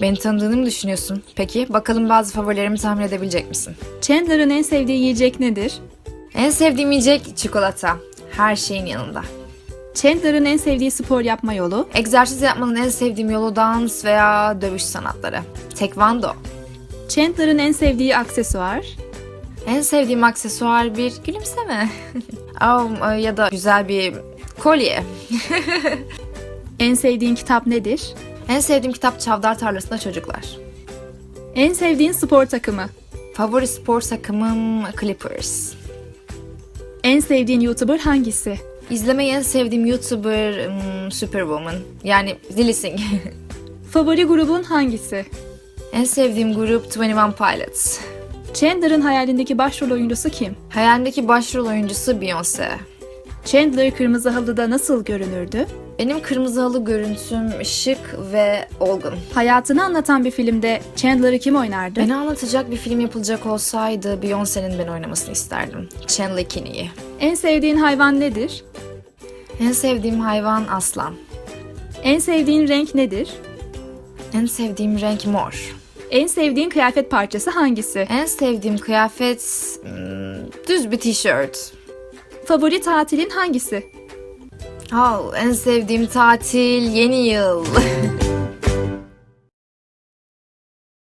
Beni tanıdığını mı düşünüyorsun? Peki bakalım bazı favorilerimi tahmin edebilecek misin? Chandler'ın en sevdiği yiyecek nedir? En sevdiğim yiyecek çikolata. Her şeyin yanında. Chandler'ın en sevdiği spor yapma yolu. Egzersiz yapmanın en sevdiğim yolu dans veya dövüş sanatları. Tekvando. Chandler'ın en sevdiği aksesuar. En sevdiğim aksesuar bir gülümseme. Aa, ya da güzel bir kolye. En sevdiğin kitap nedir? En sevdiğim kitap Çavdar Tarlasında Çocuklar. En sevdiğin spor takımı. Favori spor takımım Clippers. En sevdiğin YouTuber hangisi? İzlemeyi en sevdiğim YouTuber hmm, Superwoman. Yani Lily Singh. Favori grubun hangisi? en sevdiğim grup 21 Pilots. Chandler'ın hayalindeki başrol oyuncusu kim? Hayalimdeki başrol oyuncusu Beyoncé. Chandler kırmızı halıda nasıl görünürdü? Benim kırmızı halı görüntüm şık ve olgun. Hayatını anlatan bir filmde Chandler'ı kim oynardı? Beni anlatacak bir film yapılacak olsaydı Beyoncé'nin ben oynamasını isterdim. Chandler Kinney'i. En sevdiğin hayvan nedir? En sevdiğim hayvan aslan. En sevdiğin renk nedir? En sevdiğim renk mor. En sevdiğin kıyafet parçası hangisi? En sevdiğim kıyafet hmm, düz bir tişört. Favori tatilin hangisi? Oh, en sevdiğim tatil yeni yıl.